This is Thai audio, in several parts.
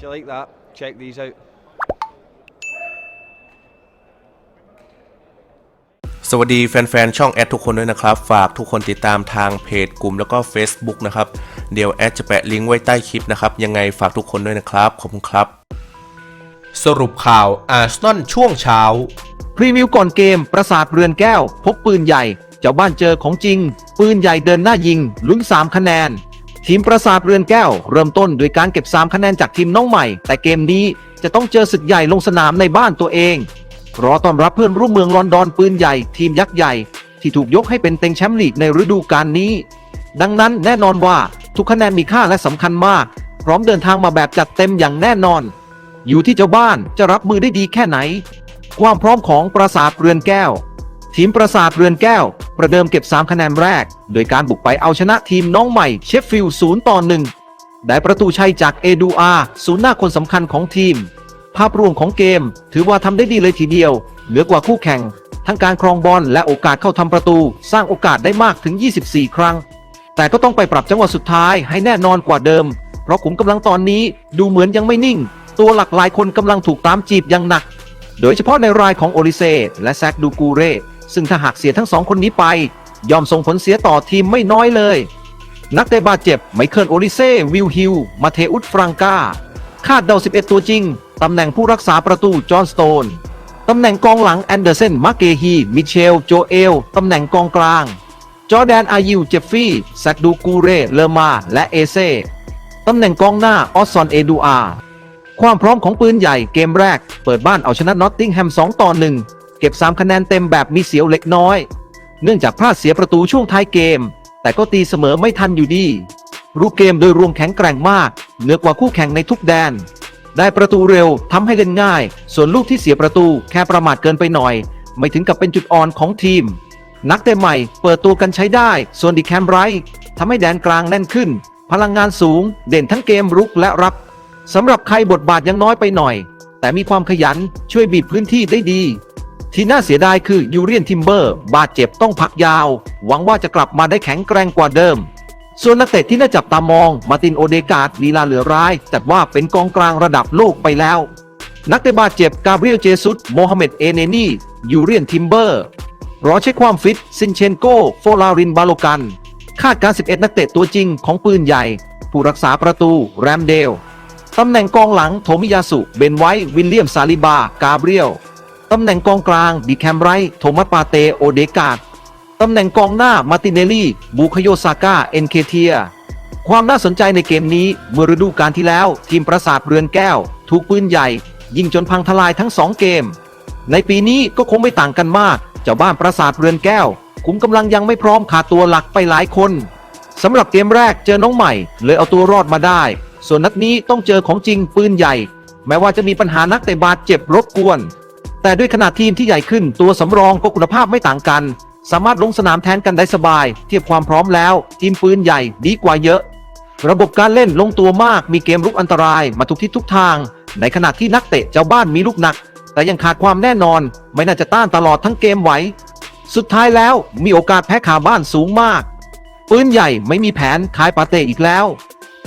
If you like that, check these out. สวัสดีแฟนๆ ช่องแอดทุกคนด้วยนะครับ ฝากทุกคนติดตามทางเพจกลุ่มแล้วก็ Facebook นะครับ เดี๋ยวแอดจะแปะลิงก์ไว้ใต้คลิปนะครับ ยังไงฝากทุกคนด้วยนะครับ ขอบคุณครับ สรุปข่าวอาร์เซนอลช่วงเช้า พรีวิวก่อนเกม ประสาทเรือนแก้ว พบปืนใหญ่ เจ้าบ้านเจอของจริง ปืนใหญ่เดินหน้ายิงลุ้น3คะแนน ทีมประสาทเรือนแก้ว เริ่มต้นด้วยการเก็บ 3 คะแนนจากทีมน้องใหม่ แต่เกมนี้จะต้องเจอศึกใหญ่ลงสนามในบ้านตัวเอง รอต้อนรับเพื่อนร่วมเมืองลอนดอนปืนใหญ่ ทีมยักษ์ใหญ่ ที่ถูกยกให้เป็นเต็งแชมป์ลีกในฤดูกาลนี้ ดังนั้นแน่นอนว่าทุกคะแนนมีค่าและสำคัญมาก พร้อมเดินทางมาแบบจัดเต็มอย่างแน่นอน อยู่ที่เจ้าบ้านจะรับมือได้ดีแค่ไหน ความพร้อมของปราสาทเรือนแก้ว ทีมปราสาทเรือนแก้ว ประเดิมเก็บ 3 คะแนนแรก โดยการบุกไปเอาชนะทีมน้องใหม่เชฟฟิลด์0ต่อ1ได้ประตูชัยจากเอดูอาศูนย์หน้าคนสำคัญของทีม ภาพรวมของเกม ถือว่าทำได้ดีเลยทีเดียว เหนือกว่าคู่แข่ง ทั้งการครองบอลและโอกาสเข้าทำประตู สร้างโอกาสได้มากถึง 24 ครั้ง แต่ก็ต้องไปปรับจังหวะสุดท้ายให้แน่นอนกว่าเดิม เพราะขุมกำลังตอนนี้ดูเหมือนยังไม่นิ่ง ตัวหลักหลายคนกำลังถูกตามจีบอย่างหนัก โดยเฉพาะในรายของโอลิเซและแซกดูกูเร่ ซึ่งถ้าหากเสียทั้งสองคนนี้ไป ย่อมส่งผลเสียต่อทีมไม่น้อยเลย นักเตะบาดเจ็บไมเคิลโอลิเซวิลฮิล มาเทอุสฟรังกาคาดเดา 11 ตัวจริง ตำแหน่งผู้รักษาประตู จอห์นสโตน ตำแหน่งกองหลังแอนเดอร์เซน มาเกฮี มิเชล โจเอล ตำแหน่งกองกลาง จอแดน อายิว เจฟฟี่แซกดูกูเร เลมา และเอเซ่ ตำแหน่งกองหน้า ออสซอน เอดูอา ความพร้อมของปืนใหญ่เกมแรก เปิดบ้านเอาชนะนอตติงแฮม 2 ต่อ 1 เก็บ 3 คะแนนเต็มแบบมีเสียวเล็กน้อย เนื่องจากพลาดเสียประตูช่วงท้ายเกม แต่ก็ตีเสมอไม่ทันอยู่ดี รูปเกมโดยรวมแข็งแกร่งมาก เหนือกว่าคู่แข่งในทุกแดน ได้ประตูเร็วทำให้เล่นง่าย ส่วนลูกที่เสียประตูแค่ประมาทเกินไปหน่อย ไม่ถึงกับเป็นจุดอ่อนของทีม นักเตะใหม่เปิดตัวกันใช้ได้ ส่วนดีแคมไรท์ทำให้แดนกลางแน่นขึ้น พลังงานสูง เด่นทั้งเกมรุกและรับสำหรับใครบทบาทยังน้อยไปหน่อย แต่มีความขยันช่วยบีบพื้นที่ได้ดี ที่น่าเสียดายคือยูเรียนทิมเบอร์บาดเจ็บต้องพักยาว หวังว่าจะกลับมาได้แข็งแกร่งกว่าเดิม ส่วนนักเตะที่น่าจับตามอง มาตินโอเดการ์ดลีลาเหลือร้ายจัดว่าเป็นกองกลางระดับโลกไปแล้ว นักเตะบาดเจ็บกาเบรียลเจซุสโมฮัมเหม็ดเอเนนียูเรียนทิมเบอร์รอเช็คความฟิตซินเชนโกโฟลารินบาโลกัน คาดการ 11 นักเตะตัวจริงของปืนใหญ่ ผู้รักษาประตูแรมเดล ตำแหน่งกองหลังโทมิยาสุ เบนไวท์วิลเลียมซาลิบา กาเบรียล ตำแหน่งกองกลางดิแคมไรท์โทมัสปาเตโอเดกาดตำแหน่งกองหน้ามาติเนลี่ บูคโยซาก้าเอ็นเคเทีย ความน่าสนใจในเกมนี้เมื่อฤดูกาลที่แล้ว ทีมประสาทเรือนแก้ว ถูกปืนใหญ่ ยิงจนพังทลายทั้งสองเกม ในปีนี้ก็คงไม่ต่างกันมาก เจ้าบ้านประสาทเรือนแก้วคุมกำลังยังไม่พร้อมขาดตัวหลักไปหลายคนสำหรับเกมแรกเจอน้องใหม่ เลยเอาตัวรอดมาได้ ส่วนนัดนี้ต้องเจอของจริงปืนใหญ่ แม้ว่าจะมีปัญหานักเตะบาดเจ็บรบกวน แต่ด้วยขนาดทีมที่ใหญ่ขึ้นตัวสำรองก็คุณภาพไม่ต่างกัน สามารถลงสนามแทนกันได้สบาย เทียบความพร้อมแล้ว ทีมปืนใหญ่ดีกว่าเยอะ ระบบการเล่นลงตัวมากมีเกมรุกอันตรายมาทุกทิศทุกทาง ในขณะที่นักเตะเจ้าบ้านมีลูกหนัก แต่ยังขาดความแน่นอน ไม่น่าจะต้านตลอดทั้งเกมไหวสุดท้ายแล้วมีโอกาสแพ้ขาบ้านสูงมาก ปืนใหญ่ไม่มีแผนขายปาเตอีกแล้ว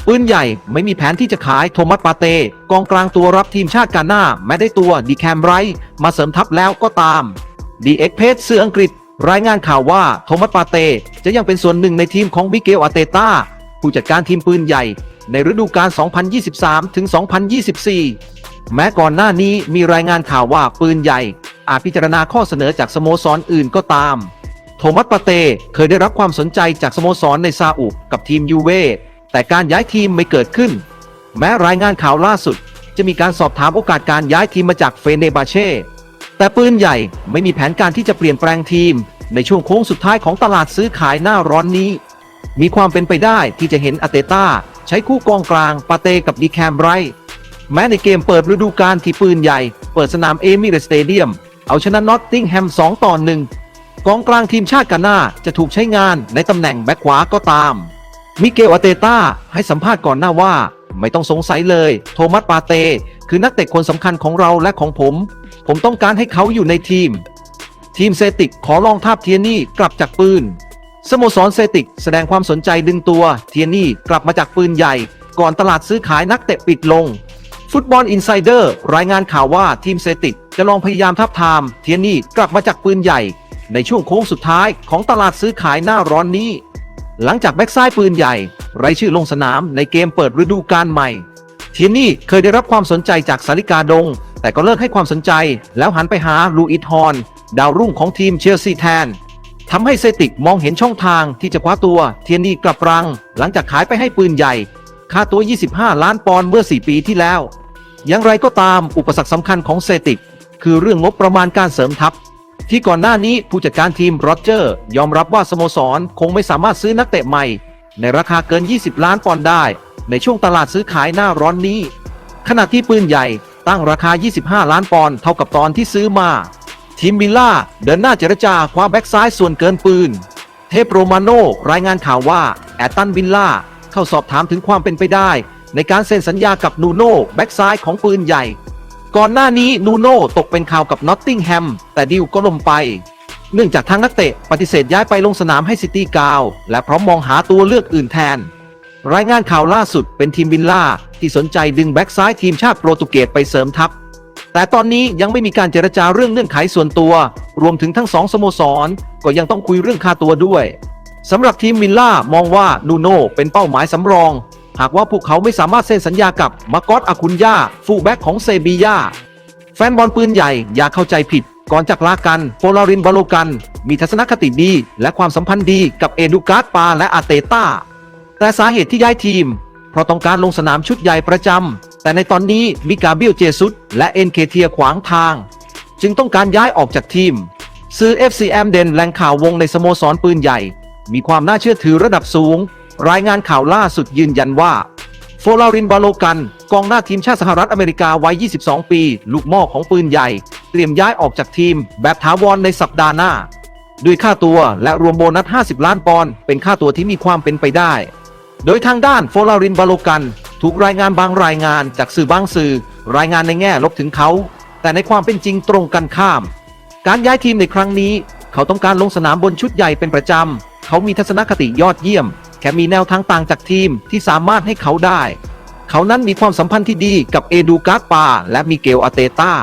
ปืนใหญ่ไม่มีแผนที่จะขายโทมัสปาเต้กองกลางตัวรับทีมชาติกาหน้าแม้ได้ตัวดีแคมไรท์มาเสริมทัพแล้วก็ตามดีเอ็กเพสสื่ออังกฤษ รายงานข่าวว่าโทมัสปาเต้จะยังเป็นส่วนหนึ่งในทีมของมิเกลอาเตต้าผู้จัดการทีมปืนใหญ่ ในฤดูกาล 2023 ถึง 2024 แม้ก่อนหน้านี้มีรายงานข่าวว่าปืนใหญ่ อาจพิจารณาข้อเสนอจากสโมสรอื่นก็ตาม โทมัสปาเต้เคยได้รับความสนใจจากสโมสรในซาอุกับทีมยูเว แต่การย้ายทีมไม่เกิดขึ้น แม้รายงานข่าวล่าสุด จะมีการสอบถามโอกาสการย้ายทีมมาจากเฟเนบาเช่ แต่ปืนใหญ่ไม่มีแผนการที่จะเปลี่ยนแปลงทีม ในช่วงโค้งสุดท้ายของตลาดซื้อขายหน้าร้อนนี้ มีความเป็นไปได้ที่จะเห็นอาเตต้าใช้คู่กองกลางปาเต้กับดีแคมไรแม้ในเกมเปิดฤดูกาลที่ปืนใหญ่ เปิดสนามเอมิเรสเตเดียม เอาชนะนอตติงแฮม 2 ต่อ 1 กองกลางทีมชาติกาน้าจะถูกใช้งานในตำแหน่งแบ็คขวาก็ตาม มิเกลอาเตต้าให้สัมภาษณ์ก่อนหน้าว่า ไม่ต้องสงสัยเลย โทมัสปาเต้คือนักเตะคนสำคัญของเราและของผม ผมต้องการให้เขาอยู่ในทีม ทีมเซติกขอลองทาบเทียนี่กลับจากปืน สโมสรเซติกแสดงความสนใจดึงตัวเทียนี่กลับมาจากปืนใหญ่ ก่อนตลาดซื้อขายนักเตะปิดลงฟฟุตบอลอินไซเดอร์รายงานข่าวว่าทีมเซติกจะลองพยายามทับทาม เทียนี่กลับมาจากปืนใหญ่ ในช่วงโค้งสุดท้ายของตลาดซื้อขายหน้าร้อนนี้ หลังจากแบ็กซ้ายปืนใหญ่ไร้ชื่อลงสนามในเกมเปิดฤดูกาลใหม่ เทียนี่เคยได้รับความสนใจจากสาริกาดง แต่ก็เลิกให้ความสนใจ แล้วหันไปหาลูอิทฮอน ดาวรุ่งของทีมเชลซีแทนทำให้เซติกมองเห็นช่องทางที่จะคว้าตัวเทียนี่กลับรัง หลังจากขายไปให้ปืนใหญ่ ค่าตัว 25 ล้านปอนด์เมื่อ 4 ปีที่แล้ว อย่างไรก็ตามอุปสรรคสำคัญของเซติกคือเรื่องงบประมาณการเสริมทัพ ที่ก่อนหน้านี้ผู้จัดการทีมโรเจอร์ ยอมรับว่าสโมสรคงไม่สามารถซื้อนักเตะใหม่ ในราคาเกิน 20 ล้านปอนด์ได้ ในช่วงตลาดซื้อขายหน้าร้อนนี้ ขณะที่ปืนใหญ่ตั้งราคา 25 ล้านปอนด์เท่ากับตอนที่ซื้อมา ทีมมิลล่าเดินหน้าเจรจาคว้าแบ็กซ้ายส่วนเกินปืน เทปโรมาโนรายงานข่าวว่าแอตตันวิลล่าเข้าสอบถามถึงความเป็นไปได้ ในการเซ็นสัญญากับนูโน่แบ็กซ้ายของปืนใหญ่ ก่อนหน้านี้นูโน่ตกเป็นข่าวกับนอตติงแฮมแต่ดิวก็ล่มไป เนื่องจากทางนักเตะปฏิเสธย้ายไปลงสนามให้ซิตี้กาว และพร้อมมองหาตัวเลือกอื่นแทน รายงานข่าวล่าสุดเป็นทีมวิลล่า ที่สนใจดึงแบ็กซ้ายทีมชาติโปรตุเกสไปเสริมทัพ แต่ตอนนี้ยังไม่มีการเจรจาเรื่องเงื่อนไขส่วนตัว รวมถึงทั้งสองสโมสร ก็ยังต้องคุยเรื่องค่าตัวด้วยสำหรับทีมวิลล่ามองว่านูโน่เป็นเป้าหมายสำรอง หากว่าพวกเขาไม่สามารถเซ็นสัญญากับมากอตอาคุนยาฟูแบ็กของเซบียาแฟนบอลปืนใหญ่อย่าเข้าใจผิด ก่อนจากลากันโฟลารินบาโลกัน มีทัศนคติดี และความสัมพันธ์ดีกับเอดูการ์ดปาและอาเตต้า แต่สาเหตุที่ย้ายทีม เพราะต้องการลงสนามชุดใหญ่ประจำ แต่ในตอนนี้มีกาเบียลเจซุสและเอ็นเคเทียขวางทาง จึงต้องการย้ายออกจากทีม ซื้อ FCM เดนแหล่งข่าววงในสโมสรปืนใหญ่ มีความน่าเชื่อถือระดับสูง รายงานข่าวล่าสุดยืนยันว่า โฟลารินบาโลกัน กองหน้าทีมชาติสหรัฐอเมริกาวัย 22 ปี ลูกม่อของปืนใหญ่ เตรียมย้ายออกจากทีมแบบถาวรในสัปดาห์หน้า ด้วยค่าตัวและรวมโบนัส 50 ล้านปอนด์เป็นค่าตัวที่มีความเป็นไปได้ โดยทางด้านโฟลารินบาโลกัน ถูกรายงานบางรายงานจากสื่อบางสื่อ รายงานในแง่ลบถึงเขา แต่ในความเป็นจริงตรงกันข้าม การย้ายทีมในครั้งนี้ เขาต้องการลงสนามบนชุดใหญ่เป็นประจำ เขามีทัศนคติยอดเยี่ยม แค่มีแนวทางต่างจากทีมที่สามารถให้เขาได้ เขานั้นมีความสัมพันธ์ที่ดีกับเอดูการ์ปาและมิเกลอาเตตา